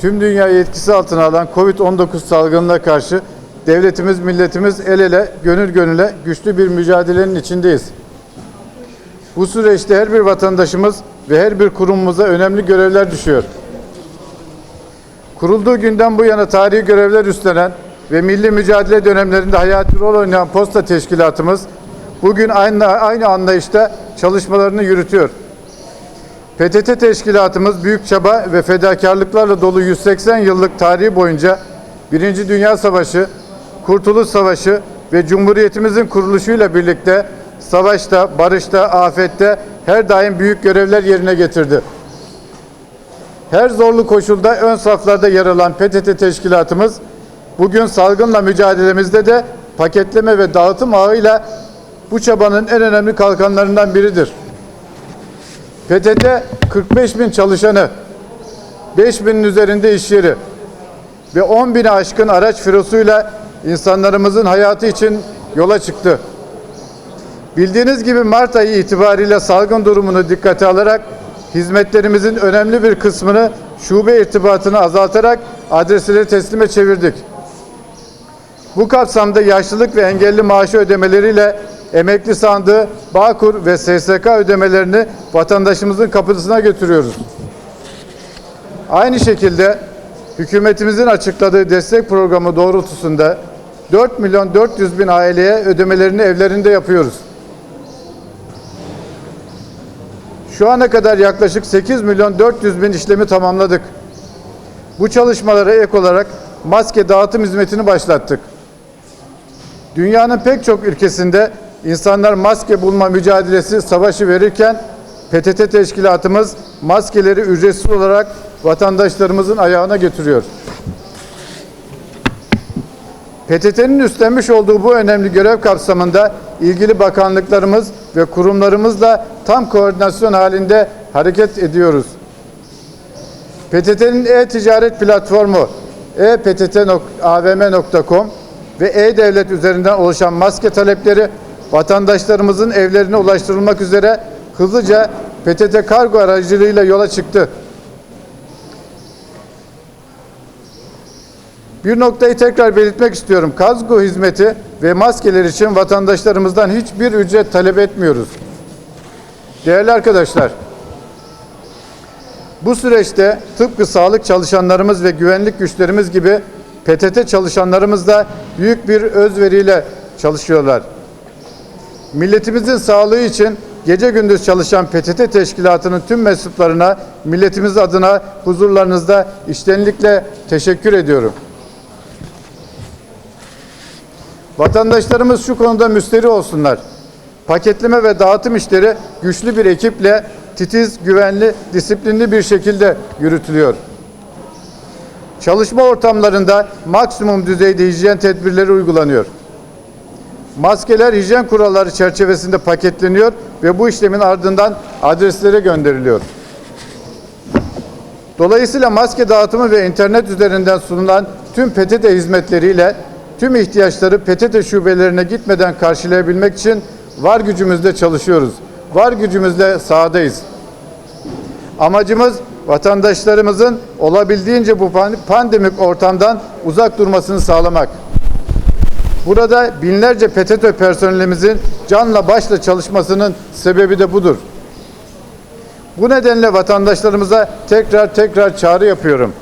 tüm dünyayı etkisi altına alan Covid-19 salgınına karşı devletimiz, milletimiz el ele, gönül gönüle güçlü bir mücadelenin içindeyiz. Bu süreçte her bir vatandaşımız ve her bir kurumumuza önemli görevler düşüyor. Kurulduğu günden bu yana tarihi görevler üstlenen ve milli mücadele dönemlerinde hayati rol oynayan posta teşkilatımız bugün aynı, aynı anlayışta çalışmalarını yürütüyor. PTT teşkilatımız büyük çaba ve fedakarlıklarla dolu 180 yıllık tarihi boyunca Birinci Dünya Savaşı, Kurtuluş Savaşı ve Cumhuriyetimizin kuruluşuyla birlikte savaşta, barışta, afette her daim büyük görevler yerine getirdi. Her zorlu koşulda ön saflarda yer alan PTT teşkilatımız bugün salgınla mücadelemizde de paketleme ve dağıtım ağıyla bu çabanın en önemli kalkanlarından biridir. PTT 45 bin çalışanı, 5 binin üzerinde iş yeri ve 10 bini aşkın araç filosuyla insanlarımızın hayatı için yola çıktı. Bildiğiniz gibi Mart ayı itibariyle salgın durumunu dikkate alarak hizmetlerimizin önemli bir kısmını şube irtibatını azaltarak adresleri teslime çevirdik. Bu kapsamda yaşlılık ve engelli maaşı ödemeleriyle emekli sandığı, Bağkur ve SSK ödemelerini vatandaşımızın kapısına götürüyoruz. Aynı şekilde hükümetimizin açıkladığı destek programı doğrultusunda 4 milyon 400 bin aileye ödemelerini evlerinde yapıyoruz. Şu ana kadar yaklaşık 8 milyon 400 bin işlemi tamamladık. Bu çalışmalara ek olarak maske dağıtım hizmetini başlattık. Dünyanın pek çok ülkesinde insanlar maske bulma mücadelesi savaşı verirken PTT teşkilatımız maskeleri ücretsiz olarak vatandaşlarımızın ayağına getiriyor. PTT'nin üstlenmiş olduğu bu önemli görev kapsamında ilgili bakanlıklarımız ve kurumlarımızla tam koordinasyon halinde hareket ediyoruz. PTT'nin e-ticaret platformu e-ptt.avm.com ve e-devlet üzerinden oluşan maske talepleri vatandaşlarımızın evlerine ulaştırılmak üzere hızlıca PTT kargo aracılığıyla yola çıktı. Bir noktayı tekrar belirtmek istiyorum. Kargo hizmeti ve maskeler için vatandaşlarımızdan hiçbir ücret talep etmiyoruz. Değerli arkadaşlar, bu süreçte tıpkı sağlık çalışanlarımız ve güvenlik güçlerimiz gibi PTT çalışanlarımız da büyük bir özveriyle çalışıyorlar. Milletimizin sağlığı için gece gündüz çalışan PTT teşkilatının tüm mensuplarına milletimiz adına huzurlarınızda içtenlikle teşekkür ediyorum. Vatandaşlarımız şu konuda müsteri olsunlar. Paketleme ve dağıtım işleri güçlü bir ekiple titiz, güvenli, disiplinli bir şekilde yürütülüyor. Çalışma ortamlarında maksimum düzeyde hijyen tedbirleri uygulanıyor. Maskeler hijyen kuralları çerçevesinde paketleniyor ve bu işlemin ardından adreslere gönderiliyor. Dolayısıyla maske dağıtımı ve internet üzerinden sunulan tüm PTT hizmetleriyle tüm ihtiyaçları PTT şubelerine gitmeden karşılayabilmek için var gücümüzle çalışıyoruz. Var gücümüzle sahadayız. Amacımız vatandaşlarımızın olabildiğince bu pandemik ortamdan uzak durmasını sağlamak. Burada binlerce PTT personelimizin canla başla çalışmasının sebebi de budur. Bu nedenle vatandaşlarımıza tekrar tekrar çağrı yapıyorum.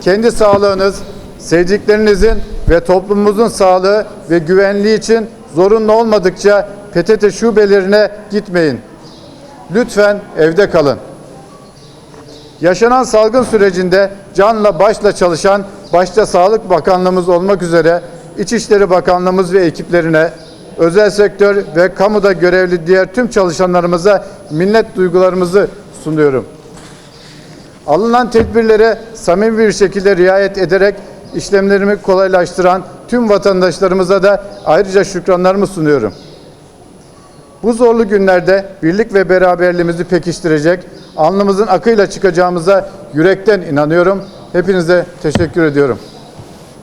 Kendi sağlığınız, sevdiklerinizin ve toplumumuzun sağlığı ve güvenliği için zorunlu olmadıkça PTT şubelerine gitmeyin. Lütfen evde kalın. Yaşanan salgın sürecinde canla başla çalışan başta Sağlık Bakanlığımız olmak üzere İçişleri Bakanlığımız ve ekiplerine, özel sektör ve kamuda görevli diğer tüm çalışanlarımıza minnet duygularımızı sunuyorum. Alınan tedbirlere samimi bir şekilde riayet ederek işlemlerimi kolaylaştıran tüm vatandaşlarımıza da ayrıca şükranlarımı sunuyorum. Bu zorlu günlerde birlik ve beraberliğimizi pekiştirecek, alnımızın akıyla çıkacağımıza yürekten inanıyorum. Hepinize teşekkür ediyorum.